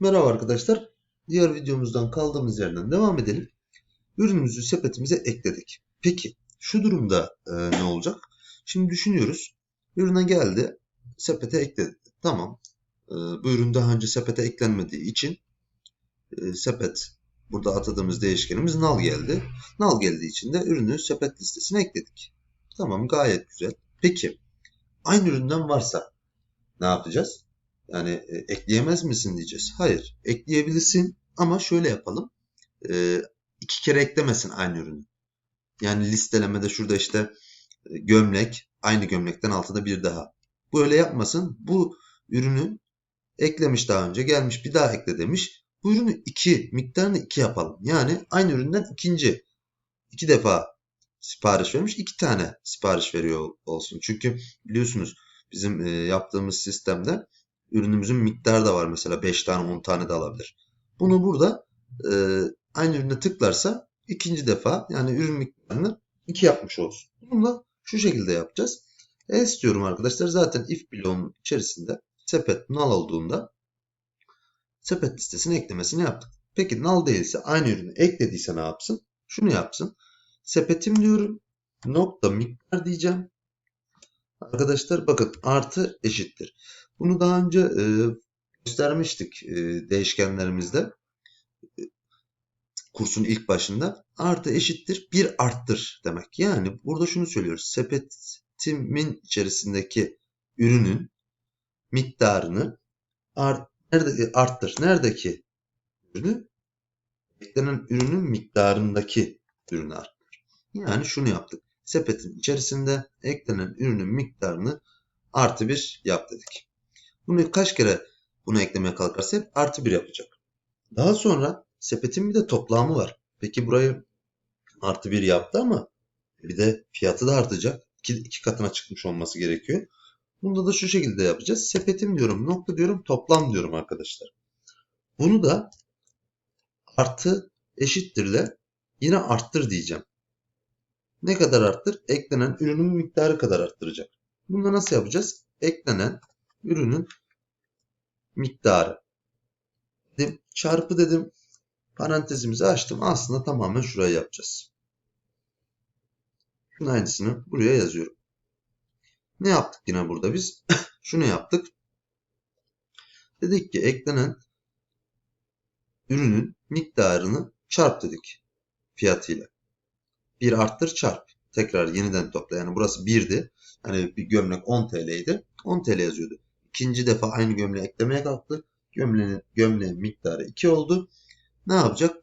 Merhaba arkadaşlar. Diğer videomuzdan kaldığımız yerden devam edelim. Ürünümüzü sepetimize ekledik. Peki şu durumda e, ne olacak? Şimdi düşünüyoruz. Ürüne geldi. Sepete ekledi. Tamam. E, bu ürün daha önce sepete eklenmediği için e, sepet burada atadığımız değişkenimiz null geldi. Null geldiği için de ürünü sepet listesine ekledik. Tamam gayet güzel. Peki aynı üründen varsa ne yapacağız? Yani e, ekleyemez misin diyeceğiz. Hayır, ekleyebilirsin ama şöyle yapalım. E, iki kere eklemesin aynı ürünü. Yani listelemede şurada işte e, gömlek, aynı gömlekten altında bir daha. Böyle yapmasın. Bu ürünü eklemiş daha önce, gelmiş bir daha ekle demiş. Bu ürünü iki, miktarını iki yapalım. Yani aynı üründen ikinci, iki defa sipariş vermiş, iki tane sipariş veriyor olsun. Çünkü biliyorsunuz bizim yaptığımız sistemde ürünümüzün miktarı da var. Mesela 5 tane 10 tane de alabilir. Bunu burada e, aynı ürüne tıklarsa ikinci defa yani ürün miktarını 2 yapmış olsun. Bunu da şu şekilde yapacağız. Else diyorum arkadaşlar. Zaten if bloğunun içerisinde sepet null olduğunda sepet listesine eklemesini yaptık. Peki null değilse aynı ürünü eklediyse ne yapsın? Şunu yapsın. Sepetim diyorum. Nokta miktar diyeceğim. Arkadaşlar bakın artı eşittir. Bunu daha önce e, göstermiştik e, değişkenlerimizde. E, kursun ilk başında. Artı eşittir bir arttır demek. Yani burada şunu söylüyoruz. Sepetimin içerisindeki ürünün miktarını art, nerede, arttır. Neredeki ürünü? Eklenen ürünün miktarındaki ürünü arttır. Yani şunu yaptık. Sepetin içerisinde eklenen ürünün miktarını artı bir yap dedik. Bunu kaç kere bunu eklemeye kalkarsa hep artı 1 yapacak. Daha sonra sepetin bir de toplamı var. Peki burayı artı 1 yaptı ama bir de fiyatı da artacak. İki, iki katına çıkmış olması gerekiyor. Bunda da şu şekilde yapacağız. Sepetim diyorum, nokta diyorum, toplam diyorum arkadaşlar. Bunu da artı eşittirle yine arttır diyeceğim. Ne kadar arttır? Eklenen ürünün miktarı kadar arttıracak. Bunu da nasıl yapacağız? Eklenen ürünün miktarı. Dedim, çarpı dedim. Parantezimizi açtım. Aslında tamamen şuraya yapacağız. Şunun aynısını buraya yazıyorum. Ne yaptık yine burada biz? Şunu yaptık. Dedik ki eklenen ürünün miktarını çarp dedik fiyatıyla. Bir arttır çarp. Tekrar yeniden topla. Yani burası 1'di. Hani bir gömlek 10 TL'ydi. 10 TL yazıyordu. İkinci defa aynı gömleği eklemeye kalktı. Gömleğin, gömleğin miktarı 2 oldu. Ne yapacak?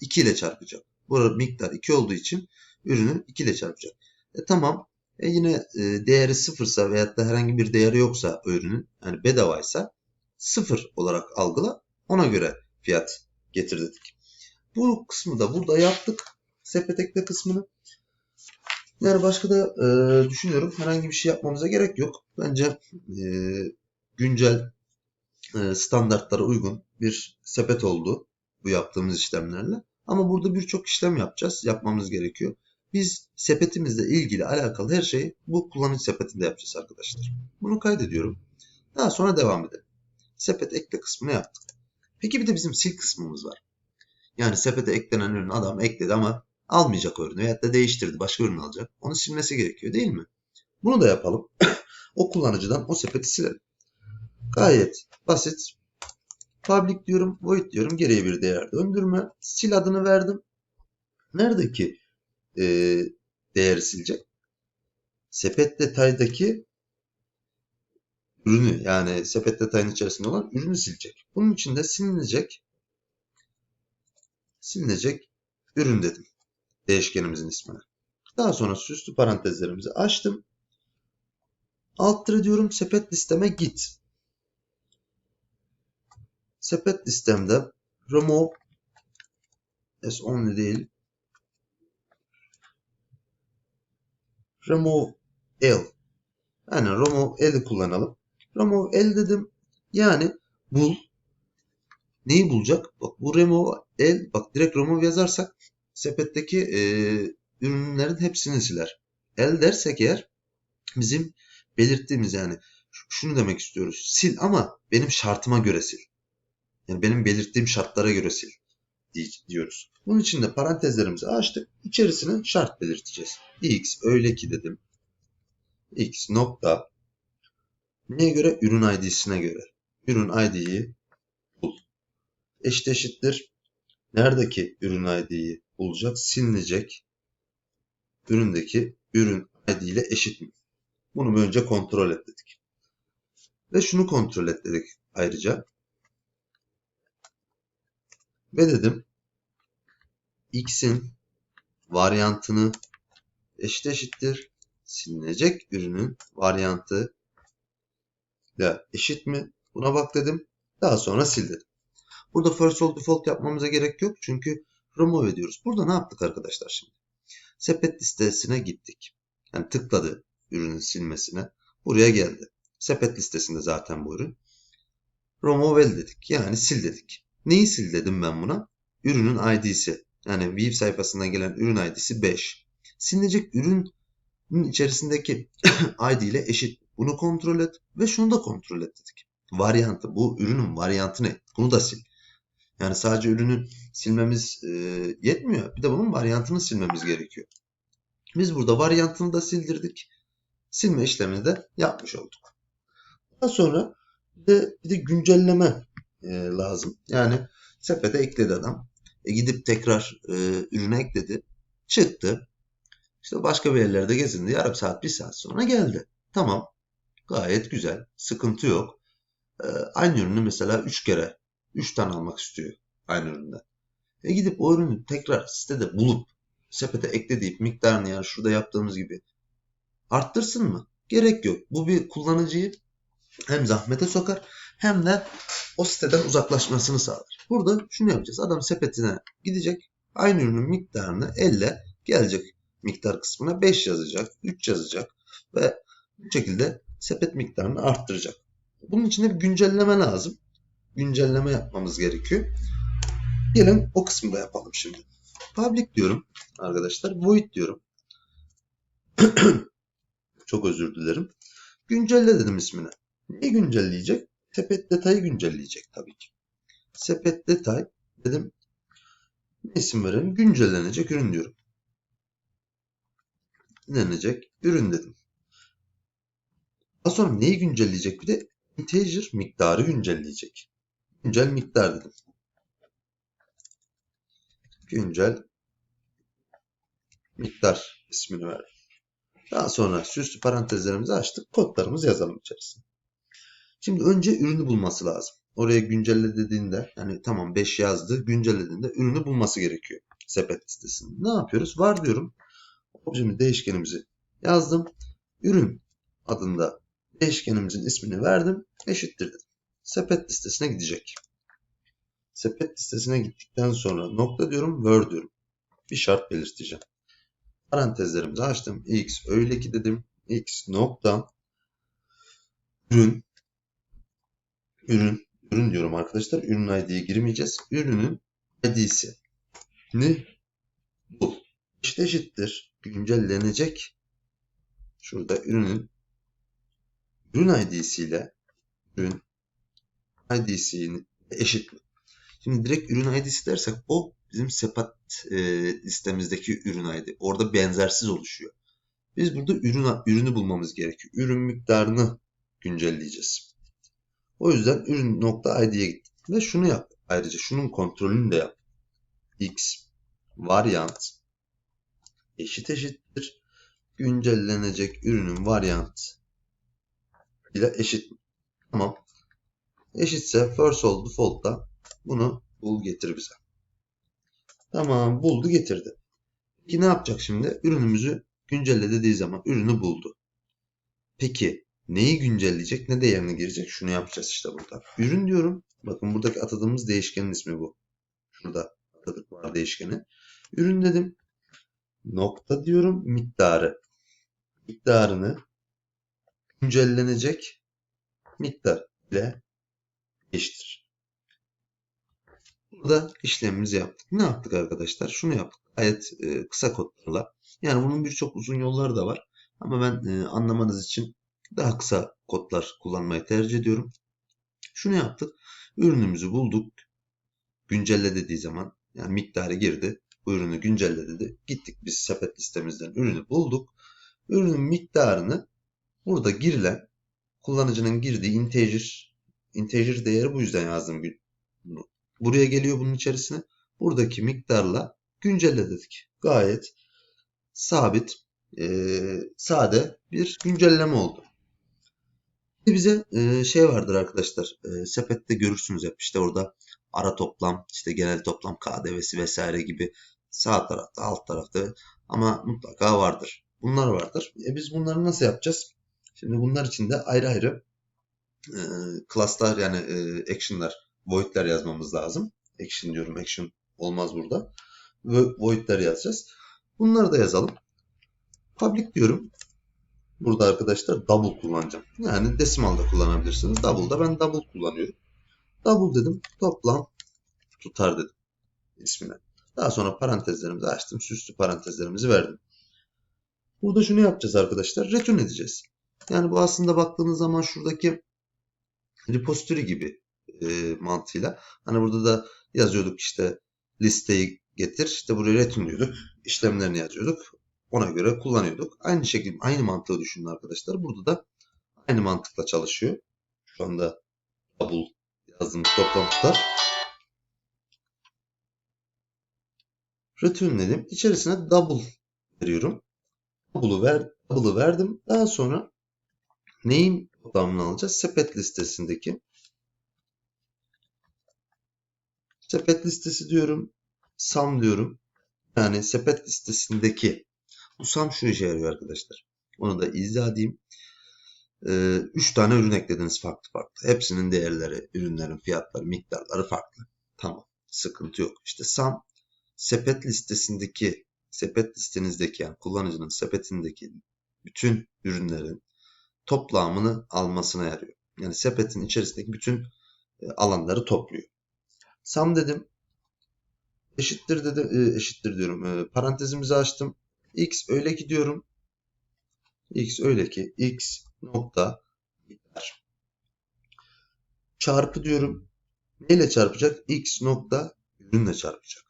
2 ile çarpacak. Burada miktar 2 olduğu için ürünü 2 ile çarpacak. E, tamam. E, yine e, değeri sıfırsa veyahut da herhangi bir değeri yoksa ürünün yani bedavaysa sıfır olarak algıla. Ona göre fiyat getir dedik. Bu kısmı da burada yaptık. Sepet ekle kısmını. Yani başka da e, düşünüyorum herhangi bir şey yapmamıza gerek yok. Bence e, güncel e, standartlara uygun bir sepet oldu bu yaptığımız işlemlerle. Ama burada birçok işlem yapacağız. Yapmamız gerekiyor. Biz sepetimizle ilgili alakalı her şeyi bu kullanıcı sepetinde yapacağız arkadaşlar. Bunu kaydediyorum. Daha sonra devam edelim. Sepet ekle kısmını yaptık. Peki bir de bizim sil kısmımız var. Yani sepete eklenen ürün adam ekledi ama almayacak ürünü veyahut da değiştirdi başka ürün alacak. Onu silmesi gerekiyor değil mi? Bunu da yapalım. o kullanıcıdan o sepeti silelim. Gayet basit. Public diyorum, void diyorum. Geriye bir değer döndürme. Sil adını verdim. Neredeki e, değeri silecek? Sepet detaydaki ürünü yani sepet detayının içerisinde olan ürünü silecek. Bunun için de silinecek silinecek ürün dedim değişkenimizin ismini. Daha sonra süslü parantezlerimizi açtım. Alt diyorum sepet listeme git. Sepet listemde remove as only değil remove l yani remove l'i kullanalım. Remove l dedim. Yani bul. Neyi bulacak? Bak bu remove l bak direkt remove yazarsak sepetteki e, ürünlerin hepsini siler. El dersek eğer bizim belirttiğimiz yani şunu demek istiyoruz. Sil ama benim şartıma göre sil. Yani benim belirttiğim şartlara göre sil diy- diyoruz. Bunun için de parantezlerimizi açtık. İçerisine şart belirteceğiz. x öyle ki dedim. x nokta neye göre? Ürün ID'sine göre. Ürün ID'yi bul. Eşit eşittir. Neredeki ürün ID'yi bulacak? Silinecek. Üründeki ürün ID ile eşit mi? Bunu önce kontrol et dedik. Ve şunu kontrol et dedik ayrıca. Ve dedim x'in varyantını eşit eşittir silinecek ürünün varyantı ile eşit mi? Buna bak dedim. Daha sonra sil dedim. Burada first all default yapmamıza gerek yok. Çünkü remove ediyoruz. Burada ne yaptık arkadaşlar şimdi? Sepet listesine gittik. Yani tıkladı ürünün silmesine. Buraya geldi. Sepet listesinde zaten bu ürün. Remove dedik. Yani sil dedik. Neyi sil dedim ben buna? Ürünün ID'si. Yani web sayfasından gelen ürün ID'si 5. Silinecek ürünün içerisindeki ID ile eşit. Bunu kontrol et ve şunu da kontrol et dedik. Varyantı. Bu ürünün varyantı ne? Bunu da sil. Yani sadece ürünü silmemiz e, yetmiyor. Bir de bunun varyantını silmemiz gerekiyor. Biz burada varyantını da sildirdik. Silme işlemini de yapmış olduk. Daha sonra bir de, bir de güncelleme e, lazım. Yani sepete ekledi adam. E, gidip tekrar e, ürüne ekledi. Çıktı. İşte başka bir yerlerde gezindi. Yarım saat, bir saat sonra geldi. Tamam. Gayet güzel. Sıkıntı yok. E, aynı ürünü mesela 3 kere, 3 tane almak istiyor aynı üründen. E gidip o ürünü tekrar sitede bulup sepete ekle deyip miktarını yani şurada yaptığımız gibi arttırsın mı? Gerek yok. Bu bir kullanıcıyı hem zahmete sokar hem de o siteden uzaklaşmasını sağlar. Burada şunu yapacağız. Adam sepetine gidecek. Aynı ürünün miktarını elle gelecek miktar kısmına 5 yazacak, 3 yazacak ve bu şekilde sepet miktarını arttıracak. Bunun için de bir güncelleme lazım. Güncelleme yapmamız gerekiyor. Gelin o kısmı da yapalım şimdi. Public diyorum arkadaşlar. Void diyorum. Çok özür dilerim. Güncelle dedim ismine. Neyi güncelleyecek? Sepet detayı güncelleyecek tabii ki. Sepet detay dedim. Ne isim verelim? Güncellenecek ürün diyorum. Güncellenecek ürün dedim. Daha sonra neyi güncelleyecek? Bir de integer miktarı güncelleyecek. Güncel miktar dedim. Güncel miktar ismini verdim. Daha sonra süslü parantezlerimizi açtık. Kodlarımızı yazalım içerisine. Şimdi önce ürünü bulması lazım. Oraya güncelle dediğinde yani tamam 5 yazdı. Güncellediğinde ürünü bulması gerekiyor. Sepet listesinde. Ne yapıyoruz? Var diyorum. Objemi değişkenimizi yazdım. Ürün adında değişkenimizin ismini verdim. Eşittir dedim. Sepet listesine gidecek. Sepet listesine gittikten sonra nokta diyorum, word diyorum. Bir şart belirteceğim. Parantezlerimizi açtım. x öyle ki dedim. x nokta ürün ürün ürün diyorum arkadaşlar. Ürün ID'ye girmeyeceğiz. Ürünün ID'si ne bul. İşte eşittir. Güncellenecek. Şurada ürünün ürün ID'siyle ürün ID'sini eşit? Şimdi direkt ürün ID'si dersek o bizim sepet e, listemizdeki ürün ID. Orada benzersiz oluşuyor. Biz burada ürün ürünü bulmamız gerekiyor. Ürün miktarını güncelleyeceğiz. O yüzden ürün nokta ID'ye gittik. Ve şunu yap. Ayrıca şunun kontrolünü de yap. X varyant eşit eşittir. Güncellenecek ürünün varyant ile eşit. Tamam. Eşitse first all default'ta bunu bul getir bize. Tamam buldu getirdi. Peki ne yapacak şimdi? Ürünümüzü güncelle dediği zaman ürünü buldu. Peki neyi güncelleyecek ne değerine girecek? Şunu yapacağız işte burada. Ürün diyorum. Bakın buradaki atadığımız değişkenin ismi bu. Şurada atadık var değişkeni. Ürün dedim. Nokta diyorum miktarı. Miktarını güncellenecek miktar ile eşittir. Burada işlemimizi yaptık. Ne yaptık arkadaşlar? Şunu yaptık. Gayet e, kısa kodlarla. Yani bunun birçok uzun yolları da var. Ama ben e, anlamanız için daha kısa kodlar kullanmayı tercih ediyorum. Şunu yaptık. Ürünümüzü bulduk. Güncelle dediği zaman yani miktarı girdi. Bu ürünü güncelle dedi. Gittik biz sepet listemizden ürünü bulduk. Ürünün miktarını burada girilen kullanıcının girdiği integer integer değeri bu yüzden yazdım. Buraya geliyor bunun içerisine. Buradaki miktarla güncelle dedik. Gayet sabit, e, sade bir güncelleme oldu. Bize e, şey vardır arkadaşlar. E, sepette görürsünüz hep işte orada ara toplam, işte genel toplam KDV'si vesaire gibi sağ tarafta, alt tarafta ama mutlaka vardır. Bunlar vardır. E biz bunları nasıl yapacağız? Şimdi bunlar için de ayrı ayrı e, class'lar yani e, action'lar, void'ler yazmamız lazım. Action diyorum, action olmaz burada. Void'ler yazacağız. Bunları da yazalım. Public diyorum. Burada arkadaşlar double kullanacağım. Yani decimal da kullanabilirsiniz. Double'da ben double kullanıyorum. Double dedim. Toplam tutar dedim ismine. Daha sonra parantezlerimizi açtım. Süslü parantezlerimizi verdim. Burada şunu yapacağız arkadaşlar. Return edeceğiz. Yani bu aslında baktığınız zaman şuradaki repository gibi e, mantığıyla. Hani burada da yazıyorduk işte listeyi getir. İşte buraya return diyorduk. İşlemlerini yazıyorduk. Ona göre kullanıyorduk. Aynı şekilde aynı mantığı düşünün arkadaşlar. Burada da aynı mantıkla çalışıyor. Şu anda double yazdığımız toplam tutar. Returnledim. İçerisine double veriyorum. Double'ı ver, double'ı verdim. Daha sonra neyin toplamını alacağız? Sepet listesindeki sepet listesi diyorum. Sum diyorum. Yani sepet listesindeki bu sum şu işe yarıyor arkadaşlar. Onu da izah edeyim. 3 ee, tane ürün eklediniz farklı farklı. Hepsinin değerleri, ürünlerin fiyatları, miktarları farklı. Tamam. Sıkıntı yok. İşte sum sepet listesindeki sepet listenizdeki yani kullanıcının sepetindeki bütün ürünlerin toplamını almasına yarıyor. Yani sepetin içerisindeki bütün e, alanları topluyor. Sum dedim. Eşittir dedim. E, eşittir diyorum. E, parantezimizi açtım. X öyle ki diyorum. X öyle ki X nokta miktar. Çarpı diyorum. Neyle çarpacak? X nokta ürünle çarpacak.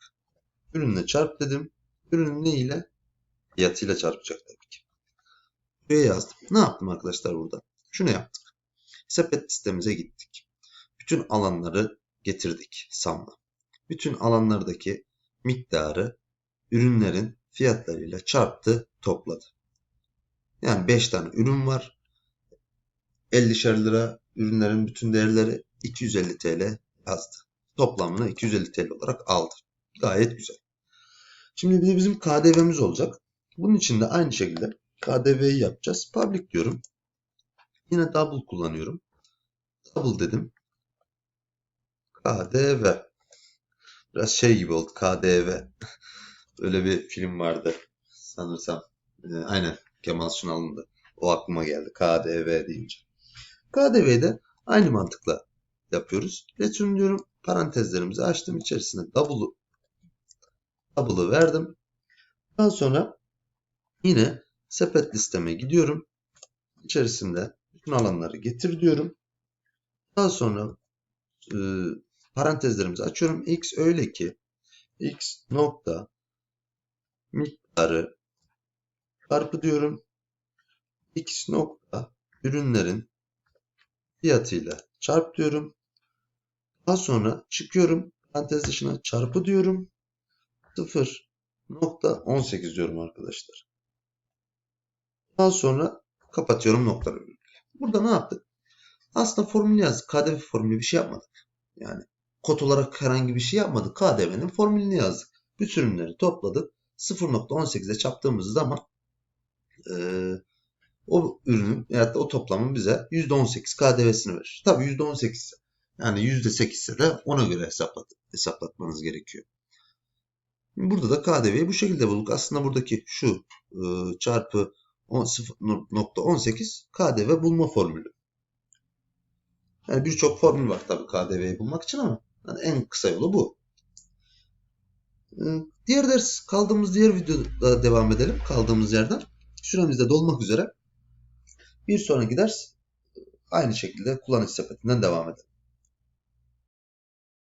Ürünle çarp dedim. Ürünün ne ile? Fiyatıyla çarpacak tabii ki. Buraya yazdım. Ne yaptım arkadaşlar burada? Şunu yaptık. Sepet listemize gittik. Bütün alanları getirdik samla. Bütün alanlardaki miktarı ürünlerin fiyatlarıyla çarptı, topladı. Yani 5 tane ürün var. 50'şer lira ürünlerin bütün değerleri 250 TL yazdı. Toplamını 250 TL olarak aldı. Gayet güzel. Şimdi bir de bizim KDV'miz olacak. Bunun için de aynı şekilde KDV'yi yapacağız. Public diyorum. Yine double kullanıyorum. Double dedim. KDV. Biraz şey gibi oldu. KDV. Öyle bir film vardı. Sanırsam. E, aynen. Kemal Sunal'ın da. O aklıma geldi. KDV deyince. KDV'de aynı mantıkla yapıyoruz. Return diyorum. Parantezlerimizi açtım. içerisine double'ı double'ı verdim. Daha sonra yine sepet listeme gidiyorum. İçerisinde bütün alanları getir diyorum. Daha sonra e, parantezlerimizi açıyorum. X öyle ki X nokta miktarı çarpı diyorum. X nokta ürünlerin fiyatıyla çarp diyorum. Daha sonra çıkıyorum. Parantez dışına çarpı diyorum. 0.18 diyorum arkadaşlar. Daha sonra kapatıyorum noktaları. Burada ne yaptık? Aslında formülü yazdık. KDV formülü bir şey yapmadık. Yani kod olarak herhangi bir şey yapmadık. KDV'nin formülünü yazdık. Bütün ürünleri topladık. 0.18'e çarptığımız zaman e, o ürünün veyahut da o toplamın bize %18 KDV'sini verir. Tabi %18 ise yani %8 ise de ona göre hesaplat, hesaplatmanız gerekiyor. Burada da KDV'yi bu şekilde bulduk. Aslında buradaki şu e, çarpı 0.18 KDV bulma formülü. Yani birçok formül var tabii KDV'yi bulmak için ama yani en kısa yolu bu. E, diğer ders kaldığımız diğer videoda devam edelim. Kaldığımız yerden. Süremiz de dolmak üzere. Bir sonraki ders aynı şekilde kullanıcı sepetinden devam edelim.